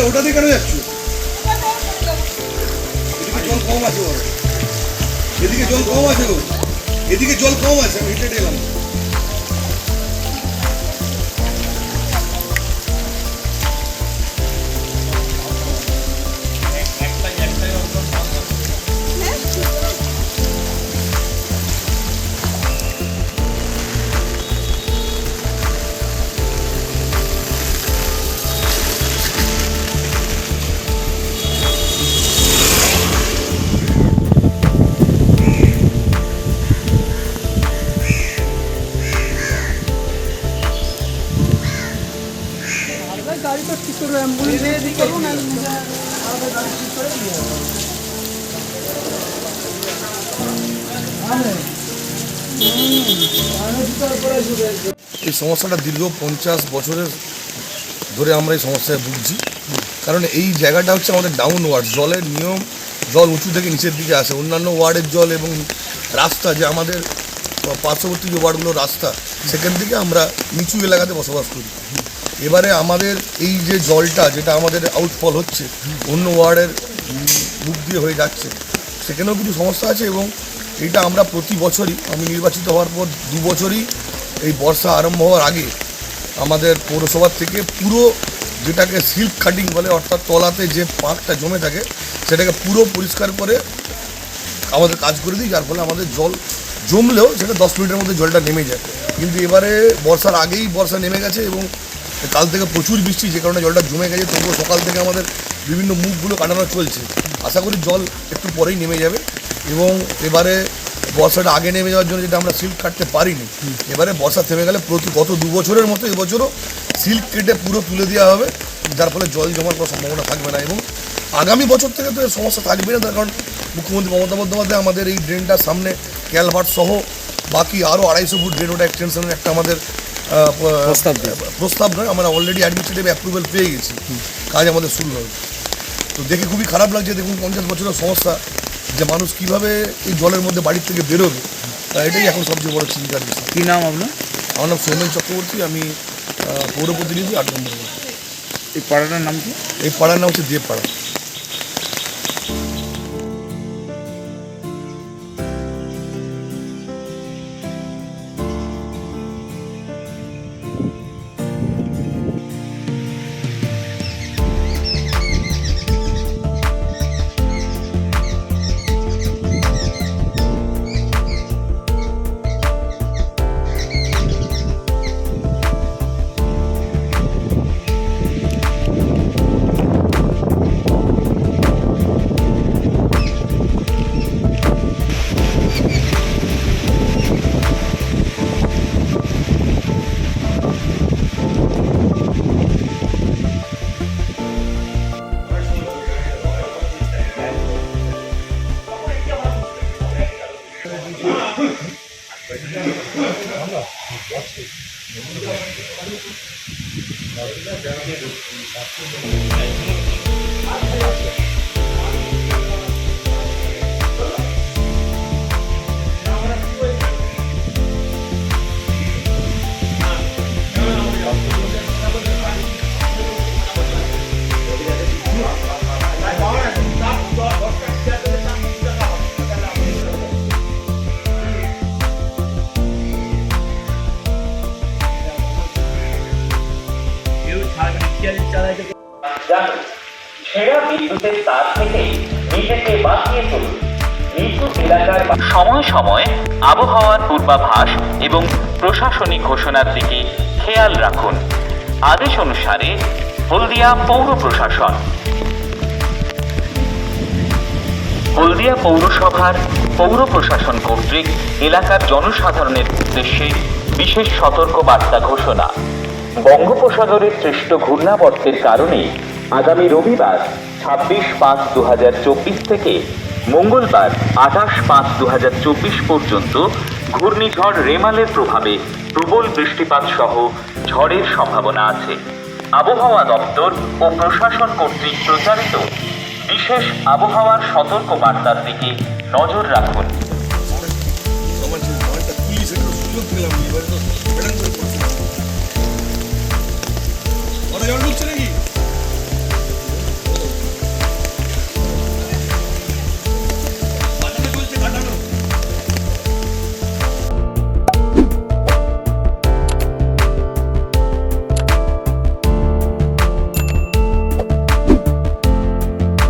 ওটা দিয়ে কেন যাচ্ছ? এদিকে জল কম আছে এদিকে জল কম আছে গো এদিকে জল কম আছে, আমি হেঁটে এলাম এই সমস্যাটা দীর্ঘ পঞ্চাশ বছরের ধরে আমরা এই সমস্যায় ভুগছি। কারণ এই জায়গাটা হচ্ছে আমাদের ডাউন ওয়ার্ড জলের নিয়ম, জল উঁচু থেকে নিচের দিকে আসে। অন্যান্য ওয়ার্ডের জল এবং রাস্তা যে আমাদের পার্শ্ববর্তী যে ওয়ার্ডগুলো রাস্তা, সেখান থেকে আমরা নিচু এলাকাতে বসবাস করি। এবারে আমাদের এই যে জলটা, যেটা আমাদের আউটফল হচ্ছে, অন্য ওয়ার্ডের মুখ দিয়ে হয়ে যাচ্ছে, সেখানেও কিছু সমস্যা আছে এবং এটা আমরা প্রতি বছরই, আমি নির্বাচিত হওয়ার পর দু বছরই এই বর্ষা আরম্ভ হওয়ার আগে আমাদের পৌরসভার থেকে পুরো যেটাকে সিল্ক কাটিং বলে, অর্থাৎ তলাতে যে পাকটা জমে থাকে, সেটাকে পুরো পরিষ্কার করে আমাদের কাজ করে দিই, যার ফলে আমাদের জল জমলেও সেটা দশ মিনিটের মধ্যে জলটা নেমে যায়। কিন্তু এবারে বর্ষার আগেই বর্ষা নেমে গেছে এবং কাল থেকে প্রচুর বৃষ্টি, যে কারণে জলটা জমে গেছে, তবুও সকাল থেকে আমাদের বিভিন্ন মুখগুলো কাটানো চলছে। আশা করি জল একটু পরেই নেমে যাবে এবং এবারে বর্ষাটা আগে নেমে যাওয়ার জন্য যেটা আমরা সিল্ক কাটতে পারিনি, এবারে বর্ষা থেমে গেলে প্রতি গত দু বছরের মতো এবছরও সিল্ক কেটে পুরো তুলে দেওয়া হবে, যার ফলে জল জমার কোনো সম্ভাবনা থাকবে না এবং আগামী বছর থেকে তো সমস্যা থাকবে না, তার কারণ মুখ্যমন্ত্রী মমতা বন্দ্যোপাধ্যায় আমাদের এই ড্রেনটার সামনে ক্যালভার্ট সহ বাকি আরও আড়াইশো ফুট ড্রেন, ওটা এক্সটেনশনের একটা আমাদের প্রস্তাব। প্রস্তাব নয় আমরা অলরেডি অ্যাডমিনিস্ট্রেটিভ অ্যাপ্রুভাল পেয়ে গেছি। কাজ আমাদের শুরু হবে। তো দেখে খুবই খারাপ লাগছে দেখুন পঞ্চাশ বছরের সমস্যা যে মানুষ কীভাবে এই জলের মধ্যে বাড়ির থেকে বেরোবে। তা এটাই এখন সবচেয়ে বড় চিন্তার বিষয়। কী নাম আপনার? আমার নাম সৌমেন চক্রবর্তী আমি পৌর প্রতিনিধি আট নম্বর এই পাড়াটার নাম কি? এই পাড়ার নাম হচ্ছে দেবপাড়া। জানুন ছেঁড়া বিদ্যুতের তার থেকে নিজেকে বাঁচিয়ে তুলুন। নিচু এলাকার বা- সময় সময় আবহাওয়ার পূর্বাভাস এবং প্রশাসনিক ঘোষণার দিকে খেয়াল রাখুন। আদেশ অনুসারে হলদিয়া পৌর প্রশাসন। হলদিয়া পৌরসভার পৌর প্রশাসন কর্তৃক এলাকার জনসাধারণের উদ্দেশ্যে বিশেষ সতর্ক বার্তা ঘোষণা। বঙ্গোপসাগরের সৃষ্ট ঘূর্ণাবর্তের কারণে আগামী রবিবার ছাব্বিশ পাঁচ দু থেকে মঙ্গলবার আঠাশ পাঁচ দু পর্যন্ত ঘূর্ণিঝড় রেমালের প্রভাবে প্রবল বৃষ্টিপাত সহ ঝড়ের সম্ভাবনা আছে। আবহাওয়া দপ্তর ও প্রশাসন কর্তৃক প্রচারিত বিশেষ আবহাওয়ার সতর্ক বার্তার দিকে নজর রাখুন। আমার যে